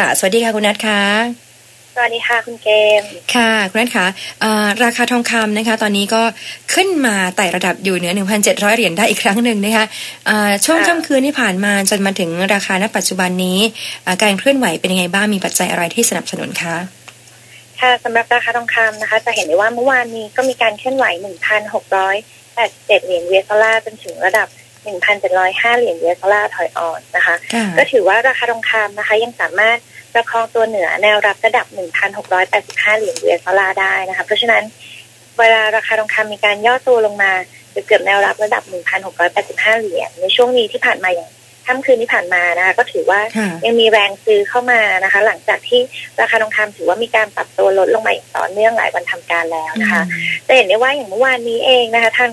ค่ะ สวัสดีค่ะคุณนัทค่ะ สวัสดีค่ะคุณเกม ค่ะ คุณนัทค่ะราคาทองคำนะคะ ตอนนี้ก็ขึ้นมาไต่ระดับอยู่เหนือ 1,700 เหรียญได้อีกครั้งหนึ่งนะคะช่วงค่ำคืนที่ผ่านมาจนมาถึงราคาณปัจจุบันนี้ การเคลื่อนไหวเป็นยังไงบ้าง มีปัจจัยอะไรที่สนับสนุนคะ ค่ะสำหรับราคาทองคำนะคะ จะเห็นได้ว่าเมื่อวานนี้ก็มีการเคลื่อนไหว 1,687 เหรียญเวสลาจนถึงระดับ 1,705เหรียญเวสลาถอยอ่อนนะคะ ก็ถือว่าราคาทองคำนะคะ ยังสามารถประคองตัวเหนือแนวรับระดับ 1,685 เหรียญเวสลาได้นะคะ เพราะฉะนั้นเวลาราคาทองคำมีการย่อตัวลงมาเกือบแนวรับระดับ 1,685 เหรียญในช่วงนี้ที่ผ่านมาอย่างค่ำคืนที่ผ่านมานะคะ ก็ถือว่ายังมีแรงซื้อเข้ามานะคะ หลังจากที่ราคาทองคำถือว่ามีการปรับตัวลดลงมาอย่างต่อเนื่องหลายวันทำการแล้วนะคะจะเห็นได้ว่าอย่างเมื่อวานนี้เองนะคะ ทาง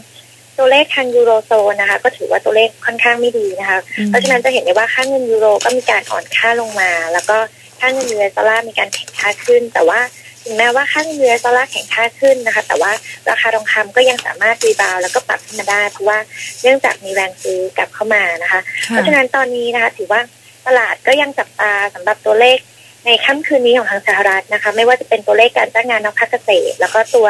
ตัวเลขทางยูโรโซนนะคะ ก็ถือว่าตัวเลขค่อนข้างไม่ดีนะคะ เพราะฉะนั้นจะเห็นได้ว่าค่าเงินยูโรก็มีการอ่อนค่าลงมา แล้วก็ค่าเงินยูเอสดอลลาร์มีการแข็งค่าขึ้น แต่ว่าถึงแม้ว่าค่าเงินยูเอสดอลลาร์แข็งค่าขึ้นนะคะ แต่ว่าราคาทองคำก็ยังสามารถรีบาวแล้วก็ปรับขึ้นมาได้ เพราะว่าเนื่องจากมีแรงซื้อกลับเข้ามานะคะ เพราะฉะนั้นตอนนี้นะคะ ถือว่าตลาดก็ยังจับตาสำหรับตัวเลขในค่ำคืนนี้ของทางสหรัฐนะคะ ไม่ว่าจะเป็นตัวเลขการจ้างงานนอกภาคเกษตร แล้วก็ตัว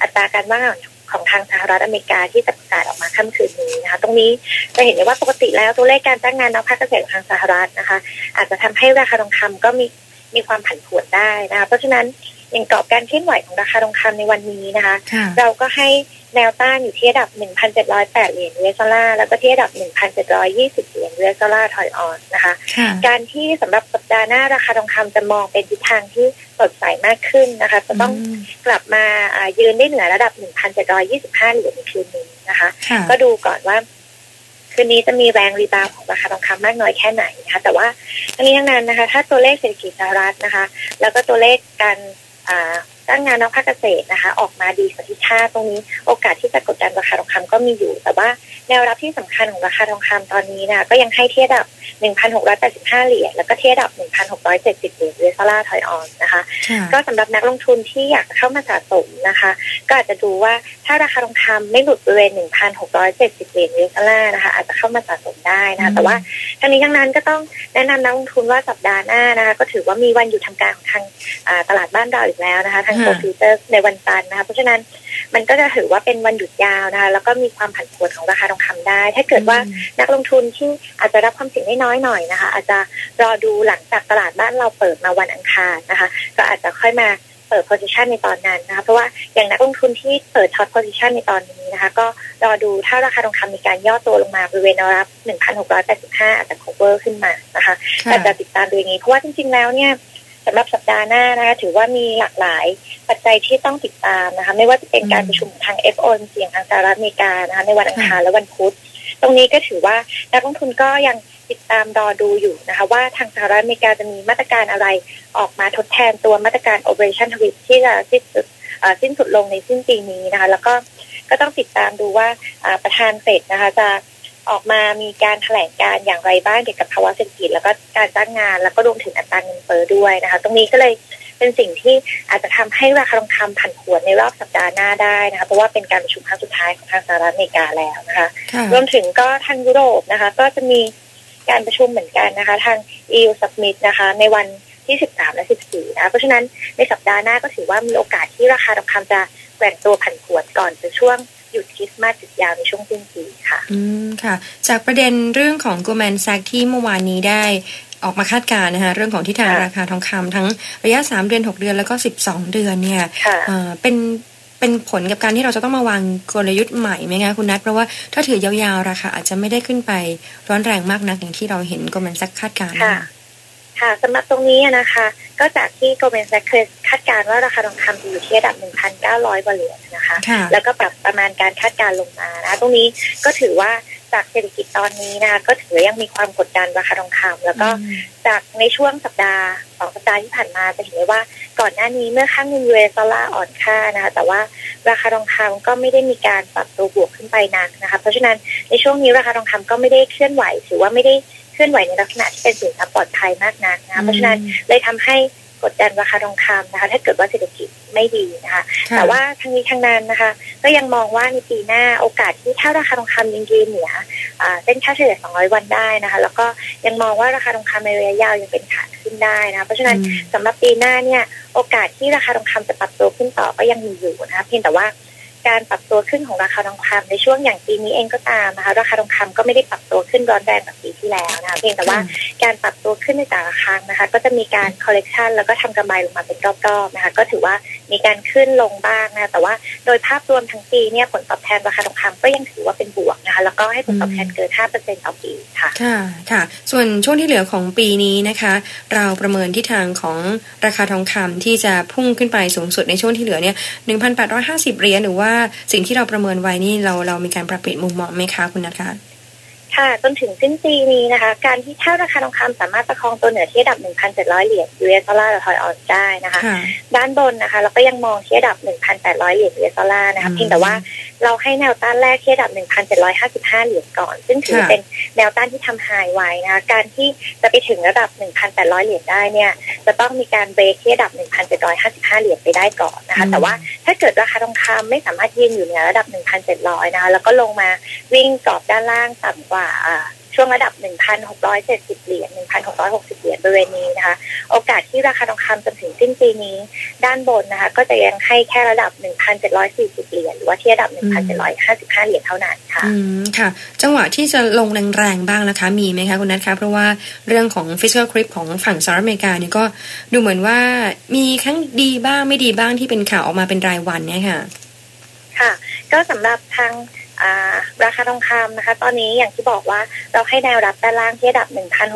อัตราการว่างงาน ของทางสหรัฐอเมริกาที่จะประกาศออกมาค่ำคืนนี้นะคะ ตรงนี้จะเห็นได้ว่าปกติแล้วตัวเลขการจ้างงานนอกภาคเกษตรของทางสหรัฐนะคะ อาจจะทำให้ราคาทองคำก็มีมีความผันผวนได้นะคะ เพราะฉะนั้น อย่างกรอบการเคลื่อนไหวของราคาทองคำในวันนี้นะคะ เราก็ให้แนวต้านอยู่ที่ระดับ 1,708 เหรียญเวสลาแล้วก็ที่ระดับ 1,720 เหรียญเวสลาถอยอ่อนนะคะ การที่สำหรับสัปดาห์หน้าราคาทองคำจะมองเป็นทิศทางที่สดใสมากขึ้นนะคะ จะต้องกลับมายืนได้เหนือระดับ 1,725 เหรียญในคืนนี้นะคะ ก็ดูก่อนว่าคืนนี้จะมีแรงรีบาวของราคาทองคำมากน้อยแค่ไหนนะคะ แต่ว่าทั้งนี้ทั้งนั้นนะคะ ถ้าตัวเลขเศรษฐกิจสหรัฐนะคะ แล้วก็ตัวเลขการ จ้างงานนอกภาคเกษตรนะคะ ออกมาดีกว่าที่คาดตรงนี้โอกาสที่จะกดดันราคาทองคำก็มีอยู่ แต่ว่าแนวรับที่สำคัญของราคาทองคำตอนนี้นะก็ยังให้เทียบดับ 1,685 เหรียญแล้วก็เทียบดับ 1,670 เหรียญเวสลาถอยออนนะคะ ก็สำหรับนักลงทุนที่อยากเข้ามาสะสมนะคะ ก็อาจจะดูว่าถ้าราคาทองคำไม่หลุดบริเวณ 1,670 เหรียญเวสลานะคะ อาจจะเข้ามาสะสมได้นะคะแต่ว่า ทั้งนี้ทั้งนั้นก็ต้องแนะนำนักลงทุนว่าสัปดาห์หน้านะคะก็ถือว่ามีวันหยุดทำการของทางตลาดบ้านเราอีกแล้วนะคะทางโซฟิวเตอร์ในวันจันทร์นะคะเพราะฉะนั้นมันก็จะถือว่าเป็นวันหยุดยาวนะคะแล้วก็มีความผันผวนของราคาทองคำได้ ถ้าเกิดว่านักลงทุนที่อาจจะรับความเสี่ยงได้น้อยหน่อยนะคะ อาจจะรอดูหลังจากตลาดบ้านเราเปิดมาวันอังคารนะคะ ก็อาจจะค่อยมา เปิด position ในตอนนั้นนะคะ เพราะว่าอย่างนักลงทุนที่เปิดช็อต position ในตอนนี้นะคะ ก็รอดูถ้าราคาทองคำมีการย่อตัวลงมาบริเวณแนวรับ 1,685 อาจจะ cover ขึ้นมานะคะแต่จะติดตามดูอย่างนี้ เพราะว่าจริง ๆ แล้วเนี่ยสำหรับสัปดาห์หน้านะคะถือว่ามีหลากหลายปัจจัยที่ต้องติดตามนะคะ ไม่ว่าจะเป็นการประชุมทาง FOMC ของทางสหรัฐอเมริกานะคะในวันอังคารและวันพุธตรงนี้ก็ถือว่านักลงทุนก็ยัง ติดตามรอดูอยู่นะคะ ว่าทางสหรัฐอเมริกาจะมีมาตรการอะไรออกมาทดแทนตัวมาตรการ Operation t w i s ที่จะสิ้นสุดสิ้นสุดลงในสิ้นปีนี้นะคะ แล้วก็ก็ต้องติดตามดูว่าประธานเฟดนะคะจะออกมามีการแถลงการอย่างไรบ้างเกี่ยวกับภาวะเศรษฐกิจแล้วก็การจ้างงาน แล้วก็รวมถึงอัตราเงินเฟ้อด้วยนะคะ ตรงนี้ก็เลยเป็นสิ่งที่อาจจะทำให้ราคาทองคำผันผวนในรอบสัปดาห์หน้าได้นะคะ เพราะว่าเป็นการประชุมครั้งสุดท้ายของทางสหรัฐอเมริกาแล้วนะคะ รวมถึงก็ทางยุโรปนะคะ ก็จะมี การประชุมเหมือนกันนะคะ ทาง EU Summit นะคะ ในวันที่ 13 และ 14นะคะเพราะฉะนั้นในสัปดาห์หน้าก็ถือว่ามีโอกาสที่ราคาทองคำจะแกว่งตัวผันผวนก่อนจะช่วงหยุดคริสต์มาสจุดยาวในช่วงสิ้นปีค่ะ อืม ค่ะ จากประเด็นเรื่องของ Goldman Sachs ที่เมื่อวานนี้ได้ออกมาคาดการณ์นะคะเรื่องของทิศทางราคาทองคำทั้งระยะสามเดือนหกเดือนแล้วก็สิบสองเดือนเนี่ยเป็น เป็นผลกับการที่เราจะต้องมาวางกลยุทธ์ใหม่ไหมคะคุณนัทเพราะว่าถ้าถือยาวๆราคาอาจจะไม่ได้ขึ้นไปร้อนแรงมากนักอย่างที่เราเห็นก็มันซักคาดการณ์ค่ะค่ะสำหรับตรงนี้นะคะ ก็จากที่โกลเมนแซคเคยคาดการณ์ว่าราคาทองคำจะอยู่ที่ระดับ 1,900 บาทเหรียญนะคะ แล้วก็ปรับประมาณการคาดการณ์ลงมานะ ตรงนี้ก็ถือว่า จากเศรษฐกิจตอนนี้นะคะก็ถือยังมีความกดดันราคาทองคำแล้วก็จากในช่วงสัปดาห์สองสัปดาห์ที่ผ่านมาจะเห็นได้ว่าก่อนหน้านี้เมื่อค่าเงินยูเอสดอลลาร์อ่อนค่านะคะแต่ว่าราคาทองคำก็ไม่ได้มีการปรับตัวบวกขึ้นไปนักนะคะเพราะฉะนั้นในช่วงนี้ราคาทองคำก็ไม่ได้เคลื่อนไหวถือว่าไม่ได้เคลื่อนไหวในลักษณะที่เป็นสินทรัพย์ปลอดภัยมากนักนะเพราะฉะนั้นเลยทำให้ กดดันราคาทองคำนะคะ ถ้าเกิดว่าเศรษฐกิจไม่ดีนะคะ แต่ว่าทั้งนี้ทั้งนั้นนะคะ ก็ยังมองว่าในปีหน้าโอกาสที่ถ้าราคาทองคำยังยืนเหนือเส้นค่าเฉลี่ย 200 วันได้นะคะ แล้วก็ยังมองว่าราคาทองคำในระยะยาวยังเป็นขาขึ้นได้นะเพราะฉะนั้นสำหรับปีหน้าเนี่ยโอกาสที่ราคาทองคำจะปรับตัวขึ้นต่อก็ยังมีอยู่นะคะเพียงแต่ว่า การปรับตัวขึ้นของราคาทองคำในช่วงอย่างปีนี้เองก็ตามนะคะราคาทองคำก็ไม่ได้ปรับตัวขึ้นร้อนแรงแบบปีที่แล้วนะคะเพียงแต่ว่าการปรับตัวขึ้นในแต่ละครั้งนะคะ ก็จะมีการคอลเลกชันแล้วก็ทำกำไรลงมาเป็นรอบๆนะคะก็ถือว่ามีการขึ้นลงบ้างนะแต่ว่าโดยภาพรวมทั้งปีเนี่ยผลตอบแทนราคาทองคำก็ยังถือ แล้วก็ให้ผลตอบแทนเกิน5%ต่อปีค่ะค่ะค่ะ ส่วนช่วงที่เหลือของปีนี้นะคะ เราประเมินทิศทางของราคาทองคำที่จะพุ่งขึ้นไปสูงสุดในช่วงที่เหลือเนี่ย1,850เหรียญหรือว่าสิ่งที่เราประเมินไว้นี่เราเรามีการปรับเปลี่ยนมุมมองไหมคะคุณนัทคะค่ะจนถึงสิ้นปีนี้นะคะ การที่เท่าราคาทองคำสามารถประคองตัวเหนือที่ระดับ 1,700 เหรียญยูเอสดอลลาร์ต่อทอยออนได้นะคะ ด้านบนนะคะ เราก็ยังมองที่ระดับ 1,800 เหรียญยูเอสดอลลาร์นะคะเพียงแต่ว่า เราให้แนวต้านแรกที่ระดับ 1,755 เหรียญก่อน ซึ่งถือเป็นแนวต้านที่ทำหายไว้นะคะการที่จะไปถึงระดับ 1,800 เหรียญได้เนี่ยจะต้องมีการเบรกที่ระดับ 1,755 เหรียญไปได้ก่อนนะคะแต่ว่าถ้าเกิดราคาทองคำไม่สามารถยืนอยู่เหนือระดับ 1,700 นะคะแล้วก็ลงมาวิ่งกรอบด้านล่างต่ำกว่า ช่วงระดับ 1,670 เหรียญ 1,660 เหรียญบริเวณนี้นะคะ โอกาสที่ราคาทองคำจนถึงสิ้นปีนี้ ด้านบนนะคะ ก็จะยังให้แค่ระดับ 1,740 เหรียญ หรือว่าที่ระดับ 1,755 เหรียญเท่านั้นค่ะ อืม ค่ะ จังหวะที่จะลงแรงๆ บ้างนะคะ มีไหมคะคุณนัทคะ เพราะว่าเรื่องของ fiscal clip ของฝั่งสหรัฐอเมริกาเนี่ยก็ดูเหมือนว่ามีครั้งดีบ้างไม่ดีบ้างที่เป็นข่าวออกมาเป็นรายวันเนี่ยค่ะ ค่ะ ก็สำหรับทาง ราคาทองคำนะคะ ตอนนี้อย่างที่บอกว่าเราให้แนวรับด้านล่างที่ระดับ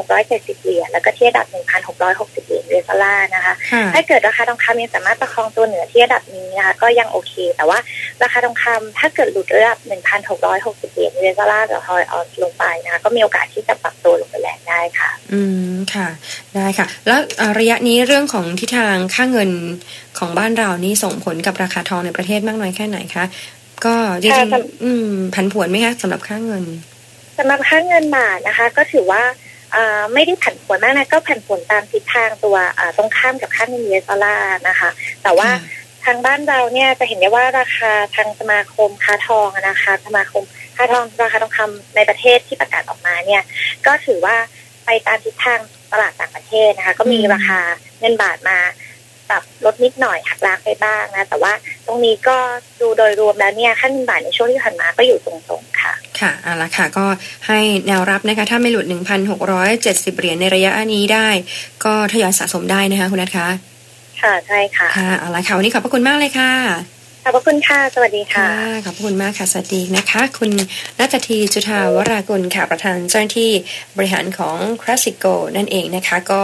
1,670 เหรียญแล้วก็ที่ระดับ 1,660 เหรียญเรซล่านะคะ ถ้าเกิดราคาทองคำยังสามารถประคองตัวเหนือที่ระดับนี้นะคะก็ยังโอเค แต่ว่าราคาทองคำถ้าเกิดหลุดระดับ 1,660 เหรียญเรซล่าหรือทอยออนลงไปนะคะก็มีโอกาสที่จะปรับตัวลงไปแรงได้ค่ะ อืมค่ะ ได้ค่ะ แล้วระยะนี้เรื่องของทิศทางค่าเงินของบ้านเรานี่ส่งผลกับราคาทองในประเทศมากน้อยแค่ไหนคะ ก็จริงๆอืมผันผวนไหมคะสำหรับค่าเงินสำหรับค่าเงินบาทนะคะ ก็ถือว่าไม่ได้ผันผวนมากนะก็ผันผวนตามทิศทางตัวตรงข้ามกับค่าเงินยูเอสดอลลาร์นะคะ แต่ว่าทางบ้านเราเนี่ยจะเห็นได้ว่าราคาทางสมาคมค้าทองนะคะ สมาคมค้าทองราคาทองคำในประเทศที่ประกาศออกมาเนี่ย ก็ถือว่าไปตามทิศทางตลาดต่างประเทศนะคะ ก็มีราคาเงินบาทมาปรับลดนิดหน่อยหักล้างไปบ้างนะ แต่ว่า ตรงนี้ก็ดูโดยรวมแล้วเนี่ยขั้นบาทในช่วงที่ผ่านมาก็อยู่ตรงๆค่ะ ค่ะเอาละค่ะ ก็ให้แนวรับนะคะ ถ้าไม่หลุด 1,670 เหรียญในระยะนี้ได้ ก็ทยอยสะสมได้นะคะคุณนัทคะ ค่ะใช่ค่ะ ค่ะเอาละค่ะวันนี้ขอบพระคุณมากเลยค่ะ ขอบพระคุณค่ะ สวัสดีค่ะ ขอบคุณมากค่ะ สวัสดีนะคะ คุณนัททีจุธาวรากุลค่ะประธานเจ้าหน้าที่บริหารของคลาสสิโกนั่นเองนะคะ ก็